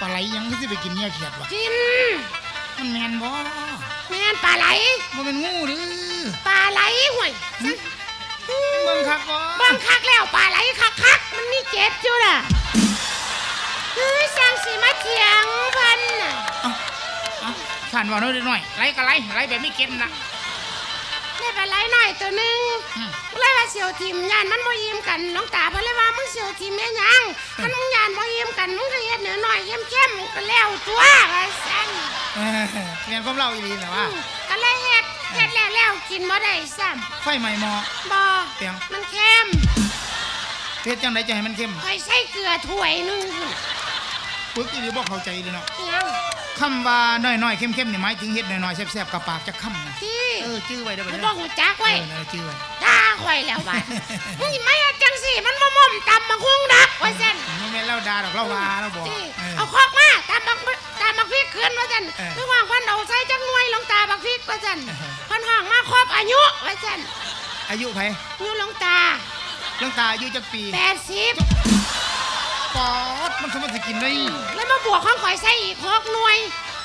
ปลาไหลยังคือสิไปกินเนื้อเขียดวะกิน มันแมนบ่แม่นปลาไหล บ่เป็นงูหรือปลาไหลห่วยเบิ่งคักบ่บังคักแล้วปลาไหลคักคักๆมันนี่เจ็บอยู่น่ะเฮ้ยสร้างสีมาเถียงเพันน่ะเอาขันว่าน้อยหน่อยไหลก็ไหลไหลแบบไม่เก็นละได้ปลาไหลหน่อยตัวหนึงอืมเลยว่าเสียวทิมยานมันบ่ยิ้มกันน้องตาเพิ่นเลยว่ามึงเสียวทิมแม่หยังคันมึงยานบ่ยิ้มกันมึง ก็เฮ็ดเหนือหน่อยเข้มๆก็แล้วตัวว่าซั่นเออเรียนความเล่าอีหลีแต่ว่า ก็เลยเฮ็ดเฮ็ดแล้วแล้วกินบ่ได้ซ้ำไฟไหม้หมอบ่เปียง มันเข้มเฮ็ดจังไดจะให้มันเข้มคอยใส่เกลือถ้วยหนึงพุ่นปึกอีหลีบ่เข้าใจเลยเนาะเอียงคำว่าน้อยๆเข้มๆนี่หมายถึงเฮ็ดน้อยๆแซ่บๆกับปากจะค่ำนะที่เออจื้อไว้เด้อบัดมันนี้บ่ฮู้จักเอไว้อนั่นแหละจื้อไว้ ด่าข่อยแล้วว่ามึงสิมาเฮ็ดจังซี่ มันบ่ม่อมตำบักฮุงดักว่าซั่นบ่ แม่นเล่าด่าดอกเล่าว่าเราบอกที่เออเอาคอกมาตำบักตำบักพริกขึ้นว่าซั่นเออระหว่างเพิ่นเอาใส่จักหน่วยลงตาบักพริกว่าซั่นเออ เพิ่นห้องมาครบอายุว่าซั่นอายุไผอยู่ลงตาเรื่องตาอายุจักปี80ปอดมันสามารถสิกินได้แล้วมาบวกของข่อยใส่อีกหกหน่วย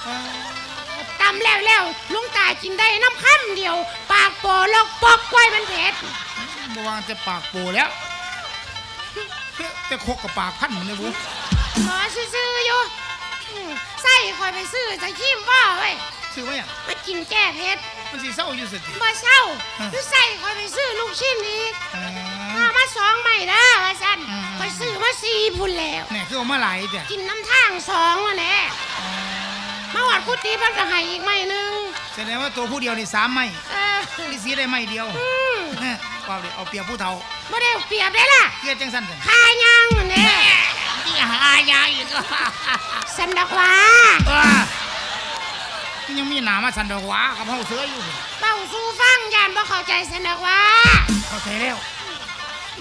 เออตำแล้วแล้วลุงตากินได้น้ำคำเดียว ปากโปลกปอกกล้วยมันเผ็ดบ่วางจะปากโปแล้ว แต่คกกับปากพันมันเลยบุหมอซื่อๆอยู่อืมใส่คอยไปซื้อจะขี้มว่าไว้ยซื้อไว้อะมากินแก้เผ็ดมันสิเศร้าอยู่สิบ่เศร้าอะหรือใส่คอยไปซื้อลูกชิ้นอีกเอมาอมาสองใหม่เด้อว่าซั่นอืม คอยซื้อมาสี่พุ่นแล้ว เนี่ยคือเอามาหลายจ้ะกินน้ำทางสองอะแหละมาหวัดกุฏิเพิ่นก็ให้อีกไม่หนึงแสดงว่าตัวผู้เดียวนี่สามไม้เออนี่สีได้ไม้เดียว อืม เออว่าเดี๋ยวเอาเปรียบผู้เฒ่าบ่ได้เปรียบได้ล่ะเกลียดจังสั่นจ้ะคายังเนี่ยที่หายาอีกสันดอกหว่ายังมีหนามาสันดอกหวากับเฮาเสืออยู่เบ้าสู่ฟังยานบ่เข้าใจสันดอกหว่าเข้าใจแล้ว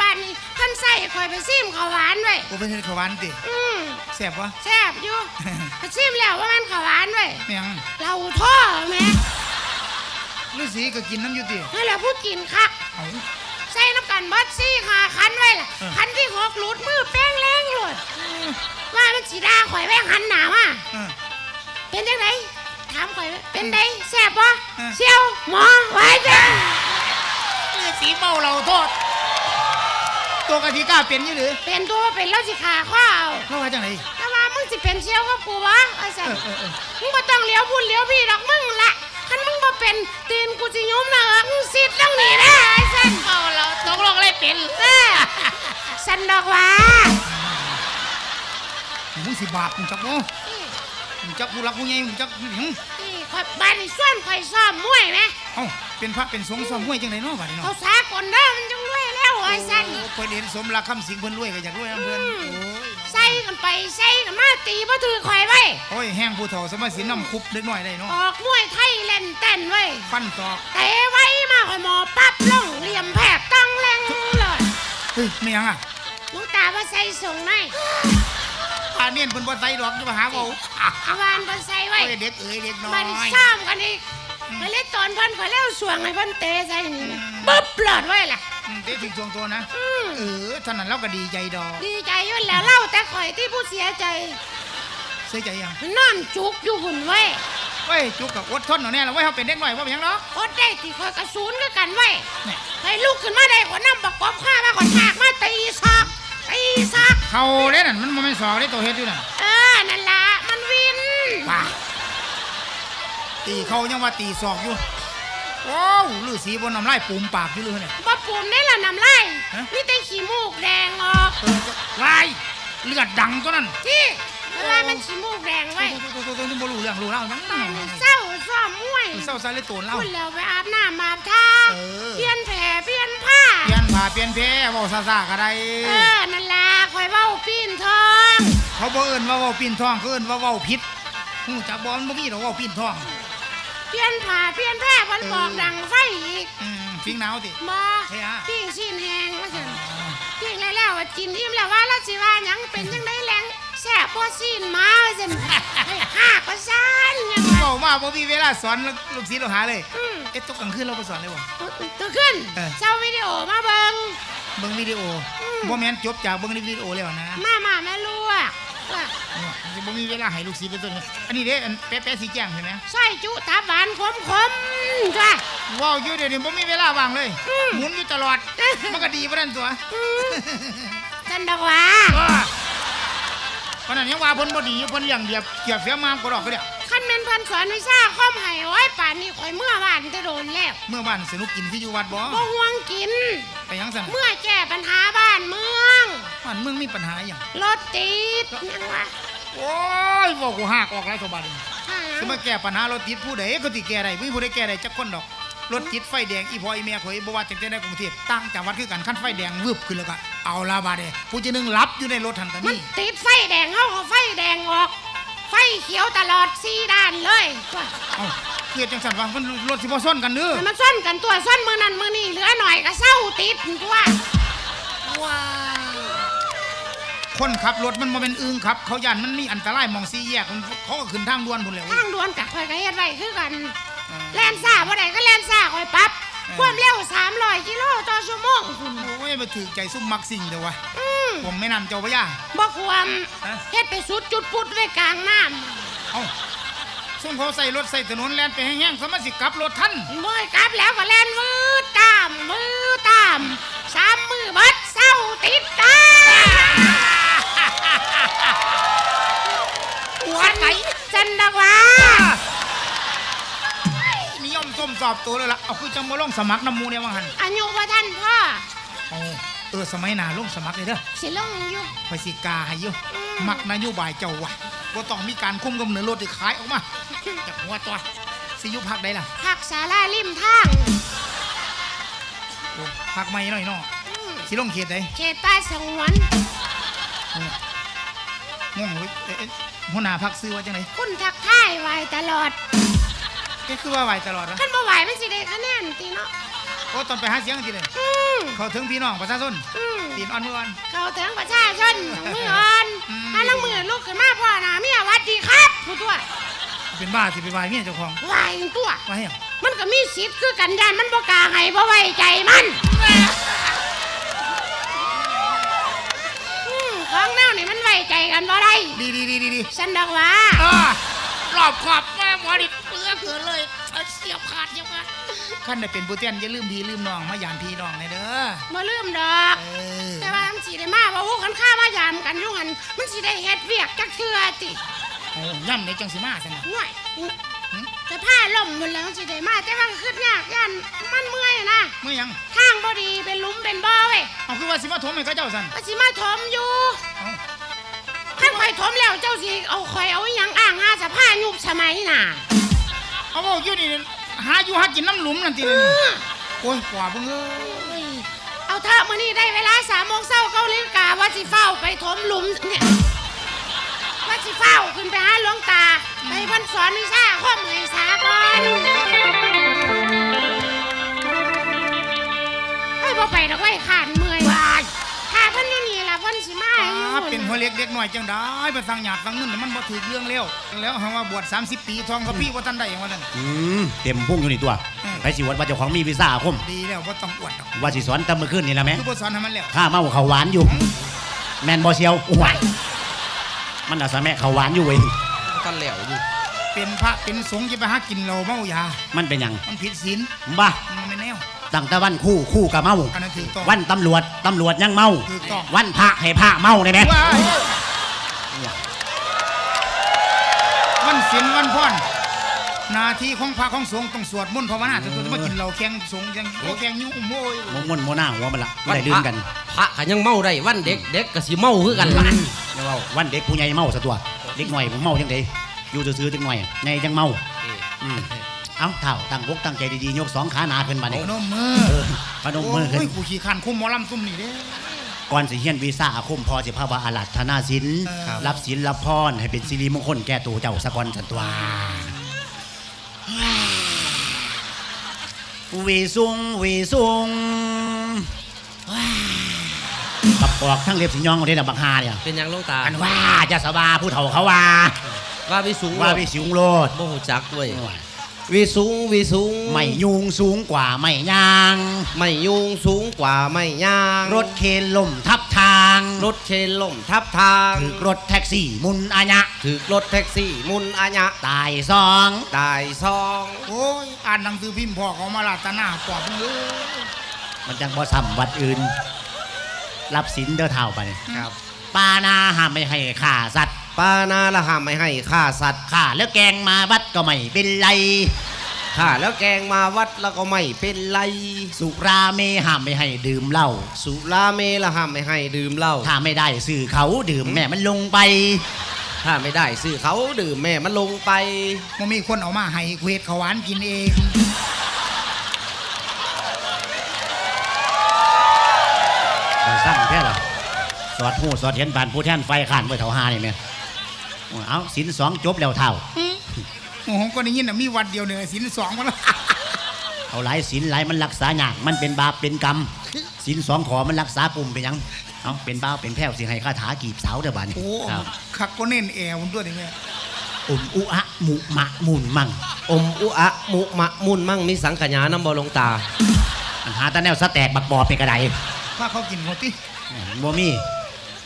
บ้านนี้เพิ่นใส่ข่อยไปซิมข้าวหวานไว้กูเป็นเฮ็ดขาวหวานติอืมแซ่บวะแซ่บอยู่ไปซิมแล้วว่ามันข้าวหวานไว้แม่งเราท่อแหม่ฤาษีก็กินน้ำอยู่ตินั่นแหละผู้กินคักเอา ใส่น้ำกันเบัดซี่หาคันไว้ล่ะเออคันที่หกหลุดมือแป้งแรงหลุดว่ามันสีดาข่อยแป้งหันหนามาเออเป็นจังไดถามข่อยว่าเป็นไดแซ่บบ่เออเซียวหมอไว้จังฤาษีเมาเราโทษตัวกะทิกล้าเป็นอยู่หรือ เป็นตัวว่าเป็นแล้วสิขาข้อเอาเราว่าจังไดแต่ว่ามึงสิเป็นเซียวกับกูวะไอ้สัเอสอเออเออมึงบ่ต้องเลี้ยวพูดเลี้ยวพี่ดอกมึงละ คันมึงบ่เป็นตีนกูสิยุ้มหน้าอกมึงสิทธิ์ต้องหนีนะไอ้สันเอาเราตกลงอะไรเป็นเออสันดอกหว่ามึงสิบาปมึงจักบ่มึงจักผู้รักผู้ใหญ่มึงจักหยังนี่ข่อยบ้านนี่ส่วนข่อยซ้อมมวยไหมเอ้าเป็นพระเป็นสงฆ์ซ้อมมวยจังไดเนาะบัดนี้เขาเนาะสากลเด้อมันจังรวยแล้วไอ้สันโอ้เพิ่นเห็นสมรักคำสิงเพิ่นรวยก็อยากรวยนํเพิ่นโอ้ยใส่ กันไปใส่กันมาตีบ่ถือข่อยไว้ โอ้ยแห้งผู้เฒ่าสมัยสินำคุบเล็กน้อยได้เนาะออกมวยไทยเล่นเต้นไว้ฟันตอกเตะไว้มาข่อยหมอปั๊บลงเหลี่ยมแผบตั้งแรงเลยเฮ้ยไม่หยังอะลุงตาว่าใส่ส่งไหมพาเนียนเพิ่นบ่ใส่ดอกจะมาหาเว้าวานบ่ใส่ไว้โอ้ยเด็กเอ๋ยเด็กน้อมันยซ้ำกันอีกไปเล่นตอนเพิ่นข่อยเล่าสวงให้เพิ่นเตะใส่นี่นะปึ๊บปลอดไว้ล่ะ อืมเด็กถึงช่วงตัวนะ อืมเออเท่านั้นเราก็ดีใจดอกดีใจอยุ่นแล้วเล่าแต่ข่อยที่ผู้เสียใจเสียใจยังนอนจุกอยู่หุ่นไว้เว้ยจุกกับอดทนเอาแน่แล้วเว้ยเฮาเป็นเด็กน้อยบ่เป็นหยังดอกอดได้ที่ข่อยกระสูนคือกันไว้เนี่ยให้ลูกขึ้นมาได้ข่อยนำบักกอบข้ามาข่อยฉากมาตีซอกตีซอกเขาเด้นั่นมันบ่แม่นสอกเด้ตัวเฮ็ดอยู่นั่นเออนั่นล่ะมันวิน ป่าตีเขายังว่าตีศอกอยู่ โอ้วฤาษีบนน้ำลายปุ่มปากอยู่เลยเนี่ย บ่ปุ่มได้ละน้ำลายฮะ มีแต่ขี้มูกแดงออกเออลายเลือดดังตัวนั้นที่เวลามันขี้มูกแดงไว้ตัวตัวตัวตัวบ่รู้เรื่องรู้เล่าจังบ้านนี่เศร้าซ้อมมวยเศร้าใส่เลยตัวเล่า คุณแล้วไปอาบน้ำอาบท่าเออ เปลี่ยนแผลเปลี่ยนผ้า เปลี่ยนผ้าเปลี่ยนแพรเว้าซ่าๆก็ได้ เออ นั่นล่ะคอยเว้าปีนทองเขาบ่เอิ้นว่าเว้าปีนท้องเขาเอิ้นว่าเว้าผิดฮู้จักบ่มันบ่มีดอกเว้าปีนท้อง เปลี่ยนผ้าเปลี่ยนแผลมันบอกดังไฟอีกอืมฟิงหนาวติมาเฮ้ยอะปิ้งชิ้นแห้งว่าซั่นปิ้งแล้วแล้วว่ากินอิ่มแล้วว่าแล้วสิว่าหยังเป็นจังไดแรงแซ่บบ่สิ้นมาว่าซั่นให้หากว่าซ่านยังว่าเว้ามาบ่มีเวลาสอนลูกศิษย์ลูกหาเลย อืม เอ๊ะตกกลางคืนเราบ่สอนเลยบ่ ตัวขึ้นเออ เจ้าวิดีโอมาเบิ่ง เบิ่งวิดีโออม บ่แม่นจบจากเบิ่งในวิดีโอแล้วนะ มามาแม่ลูก ว่าบมันจะบ่มีเวลาให้ลูกศิษย์เป็นต้นอันนี้เด้อันแป๊ะๆสีแจ้งใช่ไหมใส่จุตับหวานขมขมๆจ้ะว้าวอยู่เดี๋ยวนี้บ่มีเวลาว่างเลยอืมหมุนอยู่ตลอดมันก็ดีปะนั่นตัวอืมจันดอกหว่าปานนั้นยังว่าเพิ่นบ่ดีอยู่เพิ่นเลี้ยงเดียบเกียบเสียมามก็ดอกก็เดียวขั้นแม่นเพิ่นสอนวิชาคอมให้โอ้ยป่านนี้ข่อยเมื่อวานจะโดนแล้ว เมื่อบ้านสนุกกินที่อยู่วัดบ่บ่ห่วงกินไปหยังสั่นเมื่อแก้ปัญหา เมืองมีปัญหาหยังรถติดยังวะโอ้ยบอกกูหักออกหลายตัวบาดนี้หาสิมาแก้ปัญหารถติดผู้ใดก็สิแก้ได้บ่มีผู้ใดแก้ได้จักคนดอกรถติดไฟแดงอีพ่ออีแม่ข่อยบ่ว่าจังได๋ในกรุงเทพตั้งจังหวัดคือกันคันไฟแดงวืบขึ้นแล้วก็เอาละบาดนี้ผู้จะนึงหลับอยู่ในรถหันก็มันมีติดไฟแดงเฮาก็ไฟแดงออก ไฟเขียวตลอดสี่ด้านเลยว่าเอ้าเกิดจังซั่นว่ามันรถสิบ่ซ้อนกันเด้อแต่มันซ่อนกันตัวซ่อนมือนั่นมือนี่เหลือหน่อยก็เศร้าติดตัวว้าว คนขับรถมันบ่เป็นอึงครับ เขาย่านมันมีอันตรายหมองสี่แยกมันเขาก็ขึ้นทางด่วนพุ่นแหล้ว ทางด่วนกับข่อยก็เฮ็ดไว้คือกันแล่นซ่าบ่ได้ก็แล่นซ่าข่อยปรับความเร็ว300กิโลต่อชั่วโมงคุณโอ้ยมาถือใจซุ่มมักสิ่งเด้อวะอืมผมไม่นำเจ้าพระยา บ่ควรฮะ เฮ็ดไปสุดจุดปุดไว้กลางน้ำเอ้าซุ่มเขาใส่รถใส่ถนนแล่นไปแห้งๆสมาสิกลับรถทันเมื่อยกลับแล้วก็แล่นวืดตามวืดตาม ส้มสอบตัวเลยล่ะเอาคือจังมาลงสมัครน้ำหมูเนี่ยว่าหันอายุว่าท่านพ่อเอาเออสมัยหน้าลงสมัครเลยเด้อสิลงอยู่ไปสิกาให้อยู่อืมมักนโยบายเจ้าวะบ่ต้องมีการคุมกำเนิดรถที่ขายออกมาจากหัวตัวสิอยุพักได้ล่ะผักสาลาริมทางโอ้พักไม่น้อยเนาะอืมสิลงเขตใดเขตใต้สงวนงงเว้ยเอ๊ะเอ๊ะหัวหน้าพักซื้อว่าจังไดคุณทักทายไว้ตลอด เอ๊ะคือว่าไหวตลอดนะขั้นบ่ไหวมันสิได้คะแนนตีเนาะโอ้ตอนไปหาเสียงทีเลยอืมเขาถึงพี่น้องประชาชนอืมตีนอ่อนมืออ่อน เขาถึงประชาชนมืออ่อนอืม ถ้าลังมือลูกขึ้นมาพ่อหนาเมียหวัดดีครับผู้ตัวเป็นบ้าสิไปวายเมียเจ้าของไหวตัวว่าให้หยังมันก็มีสิทธิ์คือกันยานมันบ่กล้าให้บ่ไว้ใจมันอืมของแนวนี่มันไว้ใจกันบ่ได้ดีดีดีดีดีฉันดอกว่าอ่ารอบขอบแม่หมอดิ เปลือกเกินเลยเอาเสียบขาดเสียบขาดขั้นได้เป็นผู้เต้นอย่าลืมพี่ลืมน้องมายามพี่น้องในเด้อบ่ลืมดอก เออแต่ว่ามันสิได้มาว่าฮู้คันข้ามายามกันอยู่หันมันสิได้เฮ็ดเวียกจักเทื่อติโอ้ย่ำในจังสิมาสินะ หน่อยแต่ผ้าล่มหมดแล้วมันสิได้มาแต่ว่าก็คือยากย่านมันเมื่อยนะเมื่อยังทางบ่ดีเป็นหลุมเป็นบ่อเว้ยเอาคือว่าสิมาถมให้เขาเจ้าสันก็สิมาถมอยู่เอาคันข่อยถมแล้วเจ้าสิเอาข่อยเอาอิหยังอ้างหาสภาพยุบสมัยน่ะ เอาบอกอยู่นี่หาอยู่หากินน้ำหลุมนั่นทีเอเลยอโอ้ยกว่าเบิ่งเอ้ยเอาเถอะมื้อนี้ได้เวลา3โมงเช้าเก้านาฬิกาว่าสิเฝ้าไปถมหลุมเนี่ยว่าสิเฝ้าขึ้นไปหาหลวงตาไปเพิ่นสอนวิชาข้อมให้สาก่อนเฮ้ยบ่ไปดอกไว้ยขาน นี่ล่ะเพิ่นสิมาอยู่อ่าเป็นหัวเล็กเด็กหน่อยจังได้ไปสั่งหยาดสั่งเงินแต่มันบ่ถือเรื่องแล้วแล้วหาว่าบวช30 ปีทองกับพี่ว่าท่านได้อย่างว่าท่านอืมเต็มพุ่งอยู่นี่ตัวอืมไปสิวัดว่าเจ้าของมีวีซ่าอาคมดีแล้วบ่ต้องอวดดอกว่าสิสอนแตะมือขึ้นนี่ละแม่คือบ่สอนให้มันแล้วข้าเมาเขาวหวานอยู่ แมนบอเชียวอ้วยมันอาสาแม่เขาวหวานอยู่เว้ยกันแล้วอยู่เป็นพระเป็นสงฆ์จะไปหากินเหล้าเมายามันเป็นหยังมันผิดศีลบ้ามันไม่แนว ตั้งแต่วันคู่คู่กับเมา อันนั้นถูกต้อง วันตำรวจตำรวจยังเมา ถูกต้อง วันพระให้พระเมาได้ไหมว้ายวันศีลวันพรหนาทีของพระของสงฆ์ต้องสวดมนต์ภาวนาแต่ตัวจะมากินเหล้าแข่งสงฆ์ยังโอ้แข่งยุ่งโอ้ยมงมนโมหน้าหัวมันละไม่ได้ลืมกัน พระก็ยังเมาได้วันเด็กเด็กก็สิเมาคือกันล่ะเดี๋ยวเอาวันเด็กผู้ใหญ่เมาซะตัวเด็กหน่อยผมเมาจังไดอยู่ซื่อๆจังหน่อยใหญ่จังเมาอืม เอ้าเท่าตั้งบกตั้งใจดีๆยกสองขาหนาขึ้นมาพเนี่ยนมมือเออพนมมือขึ้นโอ้ยกูขี่ขันคุ้มหมอลำซุ่มนี่เด้ ก่อนสิเฮียนวีซ่าอาคมพอสิภาวะอาลัธนาศิลเออรับศิลรับพรให้เป็นสิริมงคลแก่ตัวเจ้าสะกอนสันตวาวีซุงวีซุงกับปอกทั้งเล็บสิยองเอาได้ดับบักฮาเนี่ยเป็นหยังหลวงตาอันว่าจะสบาผู้เฒ่าเขาว่า ว่าวิสูงว่าโลดวิสิงโลดบ่ฮู้จักเว้ยส วิสูงวิสูงไม่ยุงสูงกว่าไม่ยาง ไม่ยุงสูงกว่าไม่ยาง รถเคนล่มทับทาง รถเชนล่มทับทางถึกรถแท็กซี่มุนอาญะถึกรถแท็กซี่มุนอาญะตายสองตายซองโอ้ยอ่านหนังสือพิมพ์พ่อเขามาลาตนาปอบมึงเอ้ยมันจังบ่ซ้ำวัดอื่น รับสินเด้อเท่าไปนี่ครับปานาห้ามไม่ให้ฆ่าสัตว์ ปานาละห้ามไม่ให้ฆ่าสัตว์ฆ่าแล้วแกงมาวัดก็ไม่เป็นไร ฆ่าแล้วแกงมาวัดแล้วก็ไม่เป็นไร สุราเมห้ามไม่ให้ดื่มเหล้าสุราเมละห้ามไม่ให้ดื่มเหล้าถ้าไม่ได้สื่อเขาดื่มแม่มันลงไป ถ้าไม่ได้ซื้อเขาดื่มแม่มันลงไป มันมีคนเอามาให้เควดเขาหวานกินเองแต่สร้างแค่หรอสอดหูสอดเห็นบานผู้แทนไฟขานไว้เท่าหานี่แม่ เอาสินสองจบแล้วเท่าโอ้โหก็ได้ยินนะมีวัดเดียวเนี่ยสินสองมาแล้วเอาหลายสินหลายมันรักษายากมันเป็นบาปเป็นกรรมสินสองขอมันรักษาปุ่มเป็นหยังเอาเป็นบ้าวเป็นแพ้วสิให้คาถากีบสาวเด้อบ้านโอ้คักก็เน้นแอร์มันด้วยนี่แม่อุมอุอะหมุมะมุนมังอมอุอะมุมะมุนมั่งมีสังขยาน้ำบอลงตาอันหาแตะแนวสแตกบักบอเป็นกระไดถ้าเขากินเขาติบ่มี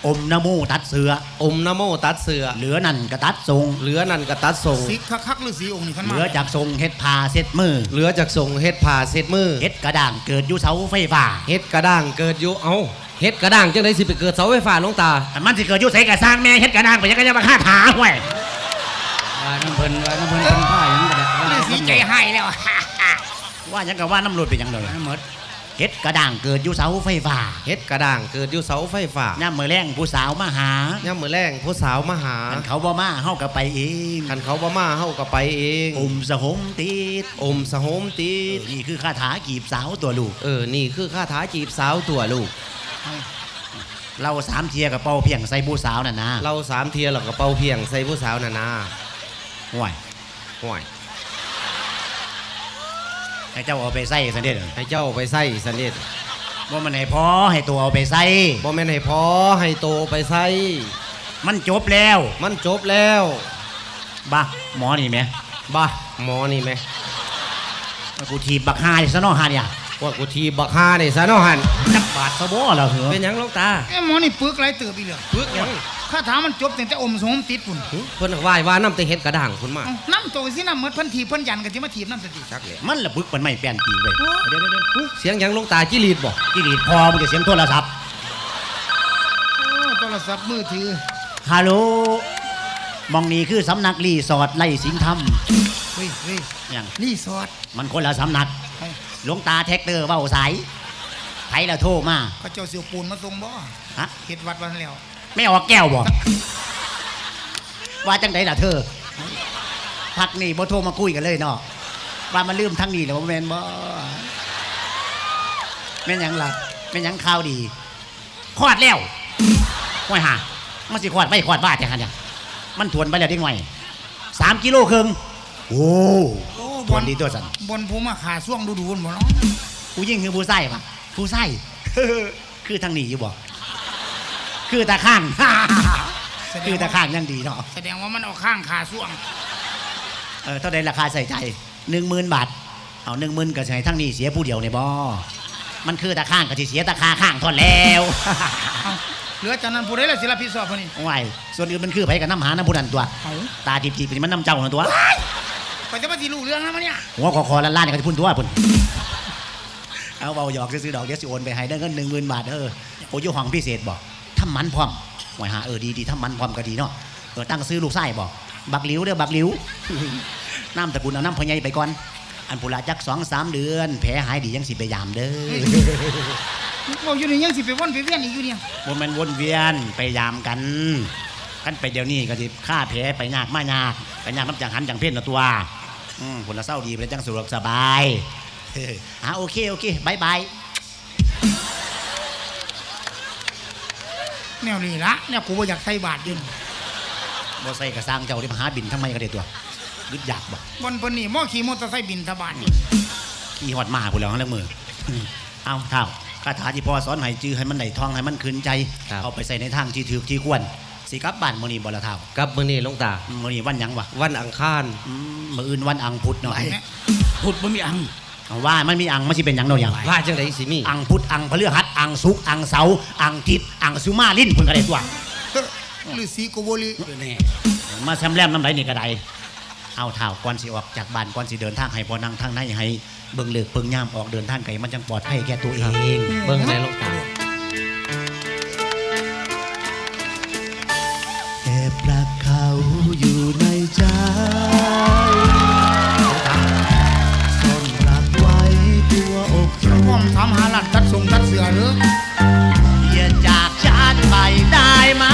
อมนะมูตัดเสือ อมนะโมตัดเสือ เหลือนั่นกระตัดทรง เหลือนั่นก็ตัดส่งสีคักๆหรือสีองค์นี่ขันเหมาลือจากทรงเฮ็ดพาเซ็ดมือเหลือจากส่งเฮ็ดผ่าเสร็จมือเฮ็ดกระด่างเกิดอยู่เสาไฟฟ้าเฮ็ดกระด้างเกิดอยู่เอาเฮ็ดกระด้างจังไดสิไปเกิดเสาไฟฟ้าหลวงตาอันมันสิเกิดอยู่ไสกะสร้างแม่เฮ็ดกระด่างไปยังก็จะมาฆ่าถาห้วยว่าน้ำเพิ่นว่าน้ำเพิ่นเป็นผ้าหยังก็ได้หรือสีใจหายแล้วว่าหยังก็ว่าน้ำรดไปหยังเลยหมด เฮ็ดกระด่างเกิดอยู่เสาไฟฟ้าเฮ็ดกระด้างเกิดอยู่เสาไฟฟ้าย่ามมื้อแรงผู้สาวมาหาย่ามมื้อแรงผู้สาวมาหาอันเขาบ่มาเฮาก็ไปเองคันเขาบ่มาเฮาก็ไปเองอมสหมติดอมสะโหมติเออดนี่คือคาถากีบสาวตัวลูกเออนี่คือคาถาจีบสาวตัวลูกเราสามเทียกับเป่าเพียงใส่ผู้สาวน่ะนะเราสามเทียหรอกกระเป๋าเพียงใส่ผู้สาวนานาห่วยห่วย ให้เจ้าเอาไปใส่ซะเด้อให้เจ้าไปใส่สนิทว่ามันให้พอให้ตัวเอาไปใส่บ่แม่นให้พอให้โตไปใส่มันจบแล้วมันจบแล้วบ้าหมอนี่แหมบ้าหมอนี่ไหมกูทีบบักฮาดิซะเนาะฮาเนี่ย ว่ากูทีบักฮาได้ซะเนาะหันจักบาทซะบ่ล่ะเหรอเป็นหยังหลวงตาไอ้หมอนี่ปึกไรเตือปีเหลืองปึกหยังข้าถามมันจบแต่แต่อมสมติดปุ่นหึเพิ่นว่าว่าน้ำแต่เฮ็ดกระด่างคุณมาเอ้าน้ำโตสิน้ำเมดเพันทีเพันยันกันที่มาถีบน้ำสติจักเลยมันละบึกมันไม่แป้นปีเว้ยเดี๋ยวเดี๋ยวเดี๋ยวหึเสียงหยังหลวงตาจิรีดบ่กิริดพอมึงจะเสียงโทรศัพท์โอ้โทรศัพท์มือถือฮัลโหลมองนี่คือสำนักรีสอร์ทไล่สินธรรมเฮ้ยเฮ้ยอย่างรีสอร์ทมันคนละสำนักเฮ้ย หลวงตาแท็กเตอร์เว้าสายไผละโทรมาเขาเจ้าเสียวปูนมาส่งบ่ฮะเฮ็ดวัดวันแล้วไม่ออกแก้วบ่ว่าจังไดล่ะเธอ พักนี่บ่โทรมาคุยกันเลยเนาะว่ามันลืมทั้งนี้แล้วบ่แม่นบ่แม่นหยังล่ะแม่นหยังข่าวดีคลอดแล้วห้วยห่ามันสิคลอดไม่คลอดบ้าจังหั่นเนี่ยมันทวนไปแล้วเด็กหน่อยสามกิโลครึ่งโอ้ โอ้ทวนดีตัวสันบนภูมิขาช่วงดูดูนบ่เนาะผู้ยิ่งคือผู้ไส้ปะผู้ไส้คือทางนี้อยู่บ่คือตาข้างแสดคืงอตาว่าข้างยังดีเนาะแสดงว่ามันเอาข้างขาช่วงเออเท่าใดราคาใส่ใจหนึ่งหมื่นบาทเอาหนึ่งหมื่นก็ใช้ทั้งนี้เสียผู้เดียวในบ่มันคือตาข้างก็สิเสียตาคาข้างทอนแล้วเอ้าเหลือจากนั้นผู้ใดล่ะสิรับผิดชอบคนนี้โอ้ยส่วนอื่นมันคือไผกับน้ำหาน้ำผู้นั้นตัวเอ้าตาจีบๆนี่มันน้ำเจ้าหนตัว ก็จะมาสิรู้เรื่องนะมันเนี่ยหัวคอคอล้านๆนี่ก็จะพุ่นตัวพุ่นเอาเบาหยอกซื้อๆดอกเดี๋ยวสิโอนไปให้ได้เงินหนึ่งหมื่นบาทเออโอ้ยห้องพิเศษบอกทำมันพร้อมหวยหาเออดีดีๆทำมันพร้อมก็ดีเนาะเออตั้งซื้อลูกไส้บอกบักหลิวเด้อบักหลิวน้ำตระกูลเอาน้ำพอใหญายไปก่อน อันปุระจักสองสามเดือน แผลหายดียังสิไปยามเด้อบอกอยู่นี่ยังสิไปว่นไปเวียนอีกอยู่เนี่ยวนมันวนเวียนไปยามกันกันไปเดี๋ยวนี้ก็สิฆ่าแผลไปยากมายากไปยากน้ำจังหันจังเพ่นนะตัว อืมผลละเศร้าดีไปจังสะดวกสบายเฮ้ยอะโอเคโอเคบายบายแนวนี้ละแนวกูบ่อยากใส่บาทอยืนบ่ใส่กระซังเจ้าที่มาหาบินทำไมก็ได้ตัวยึดอยากบ่บนเพิ่นนี่หม้อขี่มอเตอร์ไซค์บินทบาทนี่ขี่หอดมาพูดแล้วทั้งเรื่องมือเอาเท่าคาถาที่พ่อสอนให้จื้อให้มันได้ท่องให้มันคืนใจครับเอาไปใส่ในทางที่ถูกที่ควรสิกลับบ้านมื้อนี้บ่ละเท่ากับมื้อนี้หลวงตามื้อนี้วันหยังวะวันอังคารอื มมืออื่นวันอังพุธเนาะไหนแม่พุดบ่มีอังเอาว่ามันมีอังมันสิเป็นหยังเนาะอย่างว่าจังไดสิมีอังพุธอังพฤหัสอังศุกร์อังเสาร์อังทิศอังสุมาลิ้นเพิ่นก็ได้ตัวเฮ้อฤาษีโกโบลีเดี๋ยวแน่มาแซมแลมน้ำไหลนี่ก็ได้เอาเท้าก่อนสิออกจากบ้านก่อนสิเดินทางให้พอนั่งทางในให้เบิ่งเลือกเบิ่งย่ามออกเดินทางไกลมันจังปลอดภัยแก่ตัวเองเบิ่งในหลวงตาแอบรักเขาอยู่ในใจ วมทำหาลัดตัดส่งตัดเสือหรืออย่าจากชาติไปได้ไหม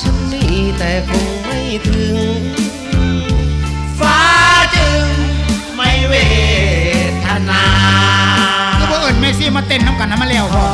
ฉันมีแต่คงไม่ถึง ฟ้าจึงไม่เวทนาก็เพิ่เอิญเมซี่มาเต้นน้ำกันน้ำมาเล้วพอ